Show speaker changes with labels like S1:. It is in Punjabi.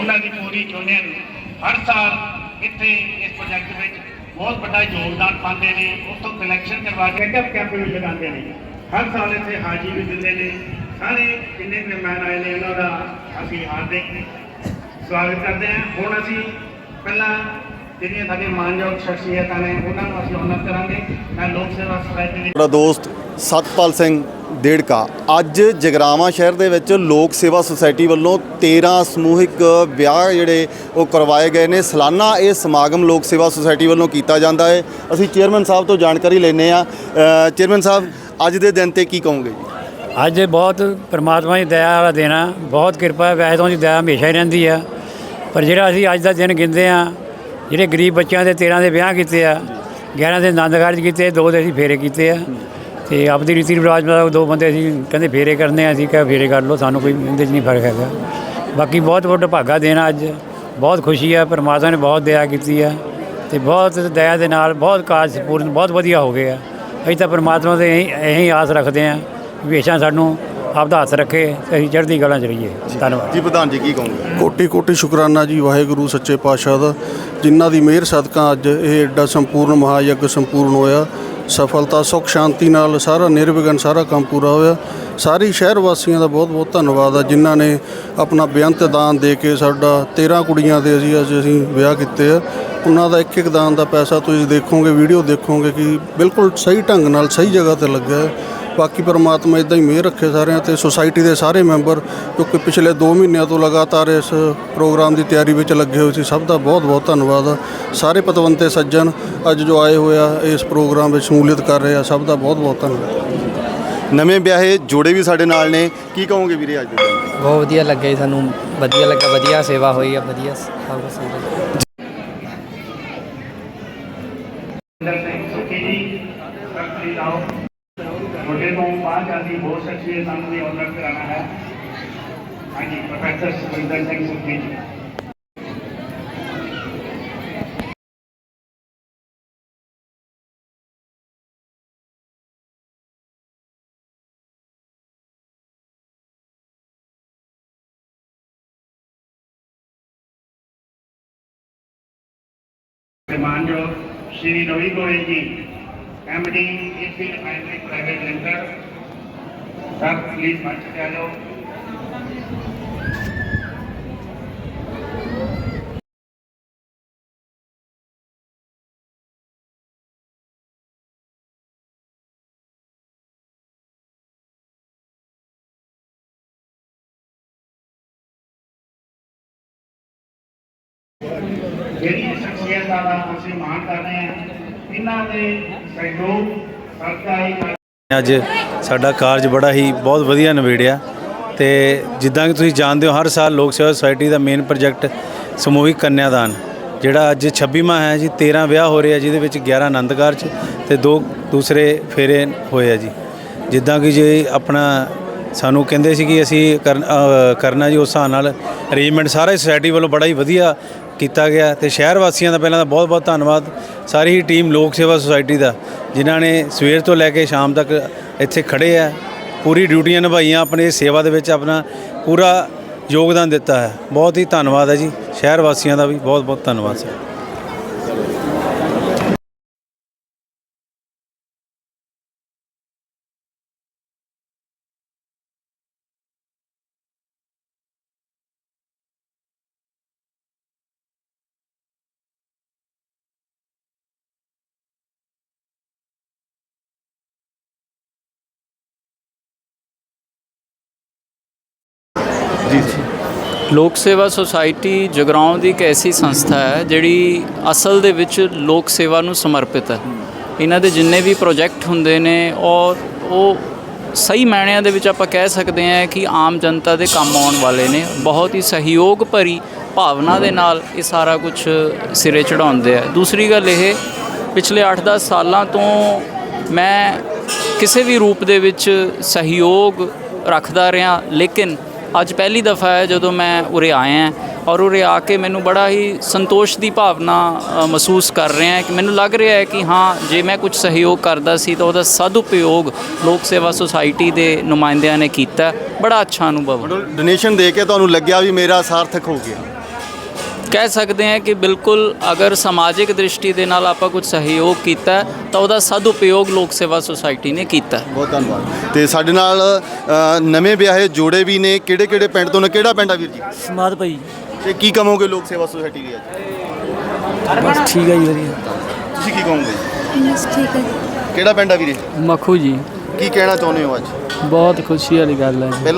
S1: ਉਹਨਾਂ ਦੀ ਪੂਰੀ ਯੂਨੀਅਨ ਹਰ ਸਾਲ ਇੱਥੇ ਇਸ ਪ੍ਰੋਜੈਕਟ ਵਿੱਚ ਬਹੁਤ ਵੱਡਾ ਯੋਗਦਾਨ ਪਾਉਂਦੇ ਨੇ, ਉੱਥੋਂ ਕਲੈਕਸ਼ਨ ਕਰਵਾ ਕੇ ਕੈਂਪ ਕੈਂਪ ਵੀ ਲਗਾਉਂਦੇ ਨੇ। ਹਰ ਸਾਲ ਇੱਥੇ ਹਾਜ਼ਰੀ ਵੀ ਦਿੰਦੇ ਨੇ। ਸਾਰੇ ਜਿੰਨੇ ਵੀ ਮਹਿਮਾਨ ਆਏ ਨੇ, ਉਹਨਾਂ ਦਾ ਅਸੀਂ ਹਾਰਦਿਕ ਸਵਾਗਤ ਕਰਦੇ ਹਾਂ। ਹੁਣ ਅਸੀਂ ਪਹਿਲਾਂ ਜਿਹੜੀਆਂ ਸਾਡੇ ਮਾਨਯੋਗ ਸ਼ਖਸੀਅਤਾਂ ਨੇ, ਉਹਨਾਂ ਨੂੰ ਅਸੀਂ ਉਹਨਾਂ ਕਰਾਂਗੇ। ਮੈਂ ਲੋਕ ਸੇਵਾ ਸੋਸਾਇਟੀ ਦੇ
S2: ਮੇਰਾ ਦੋਸਤ ਸਤਪਾਲ ਸਿੰਘ ਡੇੜਕਾ ਅੱਜ ਜਗਰਾਵਾਂ ਸ਼ਹਿਰ ਦੇ ਵਿੱਚ ਲੋਕ ਸੇਵਾ ਸੁਸਾਇਟੀ ਵੱਲੋਂ 13 ਸਮੂਹਿਕ ਵਿਆਹ ਜਿਹੜੇ ਉਹ ਕਰਵਾਏ ਗਏ ਨੇ। ਸਾਲਾਨਾ ਇਹ ਸਮਾਗਮ ਲੋਕ ਸੇਵਾ ਸੁਸਾਇਟੀ ਵੱਲੋਂ ਕੀਤਾ ਜਾਂਦਾ ਹੈ। ਅਸੀਂ ਚੇਅਰਮੈਨ ਸਾਹਿਬ ਤੋਂ ਜਾਣਕਾਰੀ ਲੈਨੇ ਆ ਚੇਅਰਮੈਨ ਸਾਹਿਬ, ਅੱਜ ਦੇ ਦਿਨ ਤੇ ਕੀ ਕਹੋਗੇ ਜੀ?
S3: ਅੱਜ ਬਹੁਤ ਪ੍ਰਮਾਤਮਾ ਦੀ ਦਇਆ ਵਾਲਾ ਦਿਨ ਆ। ਬਹੁਤ ਕਿਰਪਾ ਵੈਸੇ ਤਾਂ ਉਹਦੀ ਦਇਆ ਹਮੇਸ਼ਾ ਹੀ ਰਹਿੰਦੀ ਆ। ਪਰ ਜਿਹੜਾ ਅਸੀਂ ਅੱਜ ਦਾ ਦਿਨ ਗਿਣਦੇ ਆ ਜਿਹੜੇ ਗਰੀਬ ਬੱਚਿਆਂ ਦੇ 13 ਦੇ ਵਿਆਹ ਕੀਤੇ ਆ 11 ਦੇ ਆਨੰਦ ਕਾਰਜ ਕੀਤੇ, ਦੋ ਦੇ ਅਸੀਂ ਫੇਰੇ ਕੀਤੇ ਆ। ਤੇ ਆਪਦੀ ਰੀਤੀ ਰਿਵਾਜ ਨਾਲ ਦੋ ਬੰਦੇ ਅਸੀਂ ਕਹਿੰਦੇ ਫੇਰੇ ਕਰਨੇ ਆ, ਅਸੀਂ ਕਿਹਾ ਫੇਰੇ ਕਰ ਲਓ, ਸਾਨੂੰ ਕੋਈ ਇਹਦੇ 'ਚ ਨਹੀਂ ਫ਼ਰਕ ਹੈਗਾ। ਬਾਕੀ ਬਹੁਤ ਵੱਡਾ ਭਾਗਾ ਦੇਣਾ ਅੱਜ, ਬਹੁਤ ਖੁਸ਼ੀ ਆ, ਪਰਮਾਤਮਾ ਨੇ ਬਹੁਤ ਦਇਆ ਕੀਤੀ ਹੈ ਤੇ ਬਹੁਤ ਦਇਆ ਦੇ ਨਾਲ ਬਹੁਤ ਕਾਰਜ ਪੂਰਨ, ਬਹੁਤ ਵਧੀਆ ਹੋ ਗਏ ਆ। ਅਸੀਂ ਤਾਂ ਪਰਮਾਤਮਾ ਦੇ ਇਹੀ ਇਹੀ ਆਸ ਰੱਖਦੇ ਆ, ਹਮੇਸ਼ਾ ਸਾਨੂੰ ਆਪਦਾ ਹੱਥ ਰੱਖੇ ਅਸੀਂ ਚੜ੍ਹਦੀ ਕਲਾਂ 'ਚ ਰਹੀਏ। ਧੰਨਵਾਦ।
S2: ਜੀ ਪ੍ਰਧਾਨ ਜੀ ਕੀ ਕਹੋਗੇ?
S4: ਕੋਟੀ ਕੋਟੀ ਸ਼ੁਕਰਾਨਾ ਜੀ ਵਾਹਿਗੁਰੂ ਸੱਚੇ ਪਾਤਸ਼ਾਹ ਦਾ। ਜਿਨ੍ਹਾਂ ਦੀ ਮਿਹਰ ਸਦਕਾ ਅੱਜ ਇਹ ਐਡਾ ਸੰਪੂਰਨ ਮਹਾਯੱਗ ਸੰਪੂਰਨ ਹੋਇਆ। ਸਫਲਤਾ ਸੁਖ ਸ਼ਾਂਤੀ ਨਾਲ ਸਾਰਾ ਨਿਰਵਿਘਨ ਸਾਰਾ ਕੰਮ ਪੂਰਾ ਹੋਇਆ। ਸਾਰੀ ਸ਼ਹਿਰ ਵਾਸੀਆਂ ਦਾ ਬਹੁਤ ਬਹੁਤ ਧੰਨਵਾਦ ਆ ਜਿਨ੍ਹਾਂ ਨੇ ਆਪਣਾ ਬੇਅੰਤ ਦਾਨ ਦੇ ਕੇ ਸਾਡਾ 13 ਕੁੜੀਆਂ ਦੇ ਅਸੀਂ ਅੱਜ ਅਸੀਂ ਵਿਆਹ ਕੀਤੇ ਆ। ਉਹਨਾਂ ਦਾ ਇੱਕ ਇੱਕ ਦਾਨ ਦਾ ਪੈਸਾ ਤੁਸੀਂ ਦੇਖੋਗੇ ਵੀਡੀਓ ਦੇਖੋਗੇ ਕਿ ਬਿਲਕੁਲ ਸਹੀ ਢੰਗ ਨਾਲ ਸਹੀ ਜਗ੍ਹਾ ਤੇ ਲੱਗਾ ਹੈ ਬਾਕੀ ਪਰਮਾਤਮਾ ਇਦਾਂ ਹੀ ਮਿਹਰ ਰੱਖੇ ਸਾਰਿਆਂ ਤੇ ਸੁਸਾਇਟੀ ਦੇ ਸਾਰੇ ਮੈਂਬਰ ਕਿਉਂਕਿ ਪਿਛਲੇ 2 ਮਹੀਨਿਆਂ ਤੋਂ ਲਗਾਤਾਰ ਇਸ ਪ੍ਰੋਗਰਾਮ ਦੀ ਤਿਆਰੀ ਵਿੱਚ ਲੱਗੇ ਹੋਏ ਸੀ। ਸਭ ਦਾ ਬਹੁਤ ਬਹੁਤ ਧੰਨਵਾਦ। ਸਾਰੇ ਪਤਵੰਤੇ ਸੱਜਣ ਅੱਜ ਜੋ ਆਏ ਹੋਏ ਆ ਇਸ ਪ੍ਰੋਗਰਾਮ ਵਿੱਚ ਸ਼ਮੂਲੀਅਤ ਕਰ ਰਹੇ ਆ ਸਭ ਦਾ ਬਹੁਤ ਬਹੁਤ ਧੰਨਵਾਦ।
S2: ਨਵੇਂ ਵਿਆਹੇ ਜੋੜੇ ਵੀ ਸਾਡੇ ਨਾਲ ਨੇ। ਕੀ ਕਹੋਗੇ ਵੀਰੇ ਅੱਜ?
S5: ਬਹੁਤ ਵਧੀਆ ਲੱਗਿਆ ਜੀ ਸਾਨੂੰ। ਵਧੀਆ ਲੱਗਾ ਵਧੀਆ ਸੇਵਾ ਹੋਈ ਆ ਵਧੀਆ ਸਭ ਕੁਛ।
S1: पाँच आदमी सामने ऑर्डर कराना है हाँ। जी प्रोफेसर सुखविंदर सिंह सुखी जी मान जो Shri Ravi Goyal ji MD AP refinery private limited sir please ਮੰਚ ਤੇ ਆ ਜਾਓ ਜਿਹੜੀ ਸ਼ਖਸੀਅਤ ਦਾ ਨਾਮ ਅਸੀਂ ਮਾਣ ਕਰ ਰਹੇ ਹਾਂ ਇਹਨਾਂ ਦੇ ਸਹਿਯੋਗ ਸਦਕਾ
S6: ਅੱਜ ਸਾਡਾ ਕਾਰਜ ਬੜਾ ਹੀ ਬਹੁਤ ਵਧੀਆ ਨਿਬੇੜਿਆ ਤੇ ਜਿੱਦਾਂ ਕਿ ਤੁਸੀਂ ਜਾਣਦੇ ਹੋ, ਹਰ ਸਾਲ ਲੋਕ ਸੇਵਾ ਸੁਸਾਇਟੀ ਦਾ ਮੇਨ ਪ੍ਰੋਜੈਕਟ ਸਮੂਹਿਕ ਕੰਨਿਆਦਾਨ, ਜਿਹੜਾ ਅੱਜ 26ਵਾਂ ਹੈ ਜੀ 13 ਵਿਆਹ ਹੋ ਰਹੇ ਆ, ਜਿਹਦੇ ਵਿੱਚ 11 ਆਨੰਦ ਕਾਰਜ ਤੇ ਦੋ ਦੂਸਰੇ ਫੇਰੇ ਹੋਏ ਆ ਜੀ। ਜਿੱਦਾਂ ਕਿ ਜੇ ਆਪਣਾ ਸਾਨੂੰ ਕਹਿੰਦੇ ਸੀ ਕਿ ਅਸੀਂ ਕਰਨ- ਕਰਨਾ ਜੀ, ਉਸ ਹਿਸਾਬ ਨਾਲ ਅਰੇਂਜਮੈਂਟ ਸਾਰਾ ਸੁਸਾਇਟੀ ਵੱਲੋਂ ਬੜਾ ਹੀ ਵਧੀਆ ਕੀਤਾ ਗਿਆ ਤੇ ਸ਼ਹਿਰ ਵਾਸੀਆਂ ਦਾ ਪਹਿਲਾਂ ਤਾਂ ਬਹੁਤ ਬਹੁਤ ਧੰਨਵਾਦ। ਸਾਰੀ ਹੀ ਟੀਮ ਲੋਕ ਸੇਵਾ ਸੁਸਾਇਟੀ ਦਾ, ਜਿਨ੍ਹਾਂ ਨੇ ਸਵੇਰ ਤੋਂ ਲੈ ਕੇ ਸ਼ਾਮ ਤੱਕ ਇੱਥੇ ਖੜੇ ਆ। ਪੂਰੀ ਡਿਊਟੀਆਂ ਨਿਭਾਈਆਂ, ਆਪਣੇ ਸੇਵਾ ਦੇ ਵਿੱਚ ਆਪਣਾ ਪੂਰਾ ਯੋਗਦਾਨ ਦਿੱਤਾ ਹੈ। ਬਹੁਤ ਹੀ ਧੰਨਵਾਦ ਹੈ ਜੀ। ਸ਼ਹਿਰ ਵਾਸੀਆਂ ਦਾ ਵੀ ਬਹੁਤ ਬਹੁਤ ਧੰਨਵਾਦ, ਸਰ।
S7: ਲੋਕ ਸੇਵਾ ਸੁਸਾਇਟੀ ਜਗਰਾਉਂ ਦੀ ਇੱਕ ਐਸੀ ਸੰਸਥਾ ਹੈ, ਜਿਹੜੀ ਅਸਲ ਦੇ ਵਿੱਚ ਲੋਕ ਸੇਵਾ ਨੂੰ ਸਮਰਪਿਤ ਹੈ। ਇਹਨਾਂ ਦੇ ਜਿੰਨੇ ਵੀ ਪ੍ਰੋਜੈਕਟ ਹੁੰਦੇ ਨੇ, ਔਰ ਉਹ ਸਹੀ ਮਾਇਨਿਆਂ ਦੇ ਵਿੱਚ ਆਪਾਂ ਕਹਿ ਸਕਦੇ ਹਾਂ ਕਿ ਆਮ ਜਨਤਾ ਦੇ ਕੰਮ ਆਉਣ ਵਾਲੇ ਨੇ। ਬਹੁਤ ਹੀ ਸਹਿਯੋਗ ਭਰੀ ਭਾਵਨਾ ਦੇ ਨਾਲ ਇਹ ਸਾਰਾ ਕੁਝ ਸਿਰੇ ਚੜਾਉਂਦੇ ਆ। ਦੂਸਰੀ ਗੱਲ ਇਹ, ਪਿਛਲੇ 8-10 ਸਾਲਾਂ ਤੋਂ ਮੈਂ ਕਿਸੇ ਵੀ ਰੂਪ ਦੇ ਵਿੱਚ ਸਹਿਯੋਗ ਰੱਖਦਾ ਰਿਹਾ, ਲੇਕਿਨ ਅੱਜ ਪਹਿਲੀ ਦਫਾ ਹੈ ਜਦੋਂ ਮੈਂ ਉਰੇ ਆਇਆ ਹਾਂ ਔਰ ਉਰੇ ਆ ਕੇ ਮੈਨੂੰ ਬੜਾ ਹੀ ਸੰਤੋਸ਼ ਦੀ ਭਾਵਨਾ ਮਹਿਸੂਸ ਕਰ ਰਿਹਾ ਹਾਂ ਕਿ ਮੈਨੂੰ ਲੱਗ ਰਿਹਾ ਹੈ ਕਿ ਹਾਂ, ਜੇ ਮੈਂ ਕੁਝ ਸਹਿਯੋਗ ਕਰਦਾ ਸੀ ਤਾਂ ਉਹਦਾ ਸਦਉਪਯੋਗ ਲੋਕ ਸੇਵਾ ਸੁਸਾਇਟੀ ਦੇ ਨੁਮਾਇੰਦਿਆਂ ਨੇ ਕੀਤਾ। ਬੜਾ ਅੱਛਾ ਅਨੁਭਵ।
S2: ਡੋਨੇਸ਼ਨ ਦੇ ਕੇ ਤੁਹਾਨੂੰ ਲੱਗਿਆ ਵੀ ਮੇਰਾ ਸਾਰਥਕ ਹੋ ਗਿਆ।
S7: ਕਹਿ ਸਕਦੇ ਹਾਂ ਕਿ ਬਿਲਕੁਲ ਅਗਰ ਸਮਾਜਿਕ ਦ੍ਰਿਸ਼ਟੀ ਦੇ ਨਾਲ ਆਪਾਂ ਕੁਝ ਸਹਿਯੋਗ ਕੀਤਾ ਤਾਂ ਉਹਦਾ ਸਦਉਪਯੋਗ ਲੋਕ ਸੇਵਾ ਸੁਸਾਇਟੀ ਨੇ ਕੀਤਾ।
S2: ਬਹੁਤ ਧੰਨਵਾਦ। ਤੇ ਸਾਡੇ ਨਾਲ ਅ, ਨਵੇਂ ਵਿਆਹੇ ਜੋੜੇ ਵੀ ਨੇ। ਕਿਹੜੇ ਕਿਹੜੇ ਪਿੰਡ ਤੋਂ ਨੇ? ਕਿਹੜਾ ਪਿੰਡ ਆ ਵੀਰ ਜੀ?
S8: ਸਮਾਦ ਭਾਈ।
S2: ਤੇ ਕੀ ਕਹੋਗੇ ਲੋਕ ਸੇਵਾ ਸੁਸਾਇਟੀ ਦੀ ਅੱਜ?
S8: ਬਸ ਠੀਕ ਹੈ ਜੀ ਵਧੀਆ।
S2: ਤੁਸੀਂ ਕੀ ਕਹੋਗੇ?
S9: ਬਸ ਠੀਕ ਹੈ
S2: ਕਿਹੜਾ ਪਿੰਡ ਆ ਵੀਰੇ?
S5: ਮੱਖੂ ਜੀ।
S2: ਕੀ ਕਹਿਣਾ ਚਾਹੁੰਦੇ ਹੋ ਅੱਜ?
S5: ਬਹੁਤ ਖੁਸ਼ੀ ਵਾਲੀ ਗੱਲ ਹੈ
S2: ਪਹਿਲਾਂ